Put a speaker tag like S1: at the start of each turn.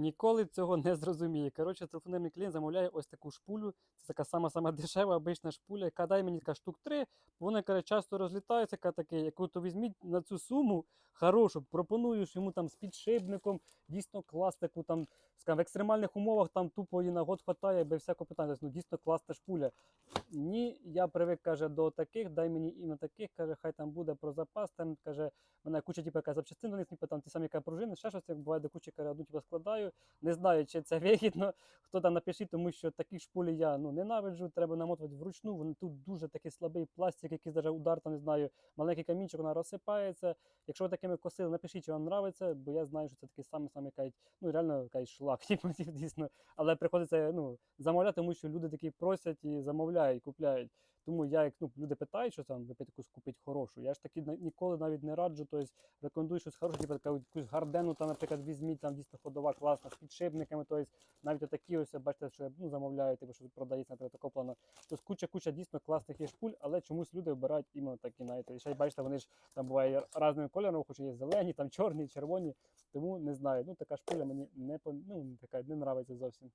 S1: Ніколи цього не зрозуміє. Коротше, телефонний клієнт замовляє ось таку шпулю. Це така сама сама дешева, обична шпуля, яка дай мені така штук три. Вони каже, часто розлітаються, яка таке, яку то візьміть на цю суму хорошу, пропонуєш йому там з підшипником, дійсно клас таку там, скажімо, в екстремальних умовах там тупо її на год хватає, без всякого питання. Ну, дійсно класна шпуля. Ні, я привик, каже, до таких, дай мені іменно таких, каже, хай там буде про запас, там каже, мене куча типу, яка запчастин них, типу, там ті самі пружини, ще щось, як буває до кучі, одну типу, складаю. Не знаю, чи це вигідно, хто там напишіть, тому що такі шпулі я ну, ненавиджу, треба намотувати вручну. Вони тут дуже такий слабий пластик, якийсь даже удар, там не знаю, маленький камінчик, вона розсипається. Якщо ви такими косили, напишіть, чи вам подобається, бо я знаю, що це такий самий самий кажуть, ну реально кажуть, шлак, типу, дійсно. Але приходиться ну, замовляти, тому що люди такі просять і замовляють, купляють. Тому я, як ну, люди питають, що там якусь купить хорошу. Я ж таки ніколи навіть не раджу, тобто рекомендую щось хороше, типу якусь гардену, там, наприклад, візьміть, там дійсно ходова класна з підшипниками. Тобто навіть такі ось бачите, що ну, замовляють, типу, що продається, наприклад, такого плану. Тобто куча куча дійсно класних є шпуль, але чомусь люди обирають іменно такі, знаєте. І ще бачите, вони ж там буває різними кольорами, хоч є зелені, там чорні, червоні. Тому не знаю. Ну така шпуля мені не ну, така не нравиться зовсім.